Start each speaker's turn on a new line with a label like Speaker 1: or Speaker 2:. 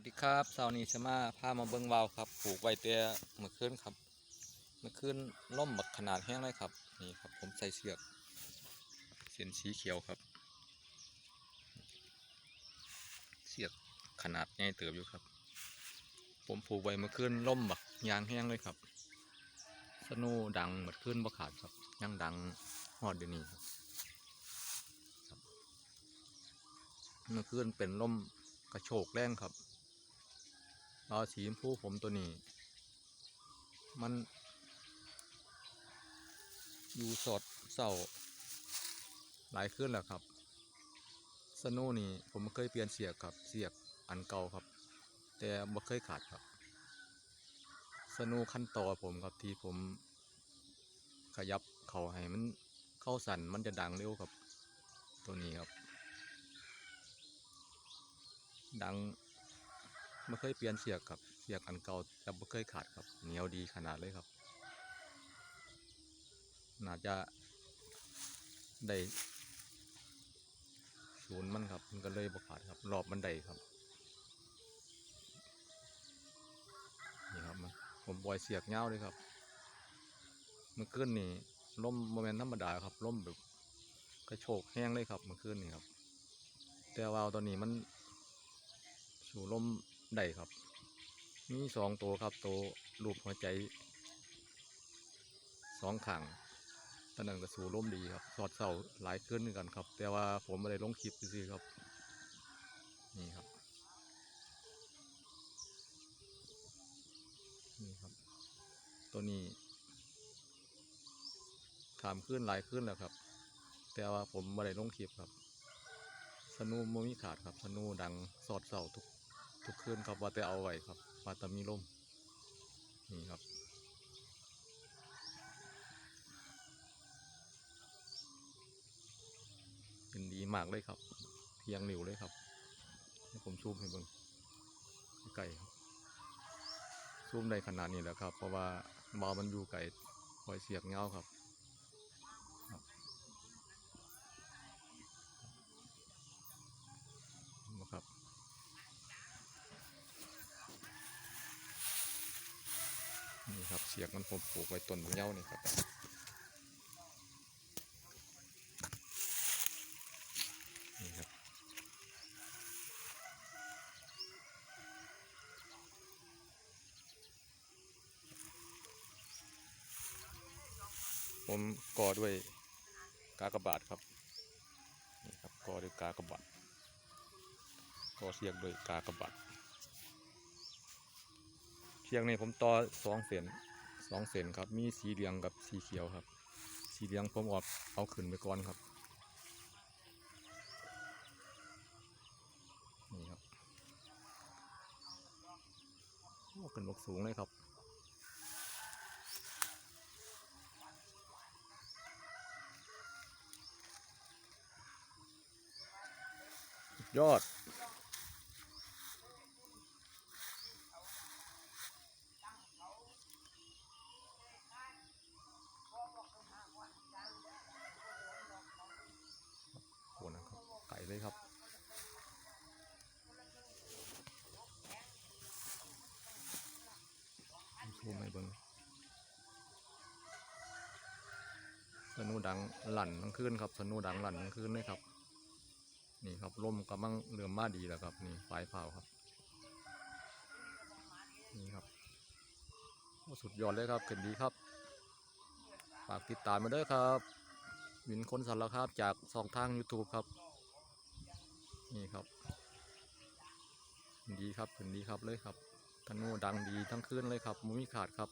Speaker 1: วัสดีครับเสาร์นี้จะมาพามาเบิ้งวาวครับปลูกไว้เตี้ยเมื่อคืนครับ เมื่อคืนล่มบักขนาดแห้งเลยครับ นี่ครับผมใส่เสือกเส้นสีเขียวครับเสือกขนาดใหญ่เติบอยู่ครับ ผมปลูกไว้เมื่อคืนล่มบักยางแห้งเลยครับ สนูดังเมื่อคืนบ่ขาดครับยังดังฮอดเดี๋ยวนี้ครับครับเมื่อคืนเป็นล่มกระโชกแรงครับ เอาสีชมพูผมตัวนี้ มัน อยู่สดเศร้าหลายขึ้นแล้วครับ สโน่นี่ผมเคยเปลี่ยนเสียกครับ เสียกอันเก่าครับ แต่บ่เคยขาดครับ สโน่ขั้นต่อผมครับที่ผม ขยับเข่าให้มันเข้าสั่นมันจะดังเร็วครับ ตัวนี้ครับ ดัง ไม่เคยเปลี่ยนเสียกครับเสียกอันเก่าแต่ไม่เคยขาดครับ เหนียวดีขนาดเลยครับ น่าจะได้ศูนย์มันครับ มันก็เลยบกขาดครับ รอบมันได้ครับนี่ครับมันผมบอยเสียกเงาวเลยครับเมื่อคืนนี่ล่มโมเมนต์ธรรมดาครับล่มแบบกระโชกแห้งเลยครับเมื่อคืนนี่ครับ แต่ว่าตอนนี้มันสู่ลม ได้ครับ มีสองตัวครับตัวรูปหัวใจสองขังตอนนั้นก็สูร่มดีครับสอดเสาหลายขึ้นหมือนกันครับ แต่ว่าผมไม่ได้ลงคลิปซื่อครับ นี่ครับ นี่ครับ ตัวนี้ขามขึ้นหลายขึ้นแล้วครับ แต่ว่าผมไม่ได้ลงคลิปครับ สนูโมมีขาดครับ สนูดังสอดเสาทุก ทุกคืนครับว่าแต่เอาไว้ครับว่าแต่มีลมนี่ครับเป็นดีมากเลยครับ เทียงหนิวเลยครับให้ผมซูมให้เบิ่งไก่ครับซูมได้ขนาดนี้แล้วครับ เพราะว่าบอมันอยู่ไก่คอยเสียบเงาครับ นี่ ครับเสียกมันผมปลูกไว้ต้นมะเย้านี่ครับนี่ครับผมก่อด้วยกากระบาทครับนี่ครับก่อด้วยกากระบาทก็เสียกโดวยกากระบาด เชียงนี้ผมต่อสองเส้นสองเส้นครับ มีสีเหลืองกับสีเขียวครับ สีเหลืองผมออกเอาขึ้นไปก่อนครับนี่ครับโอ้ขึ้นบกสูงเลยครับยอด โหนะครับ ไก่ เลยครับชูไม่เบิ้งสนูดังหลั่นทั้งคืนครับสนูดังหลั่นทั้งคืนเลยครับ นี่ครับลมกำลังเริ่มมาดีแล้วครับ นี่ปลายเผาครับ นี่ครับสุดยอดเลยครับเขึ้นดีครับ ฝากติดตามมาด้วยครับ วินคนสารครับจากสองทาง YouTube ครับ นี่ครับดีครับถึงดีครับเลยครับธนูดังดีทั้งคืนเลยครับมุมีขาดครับ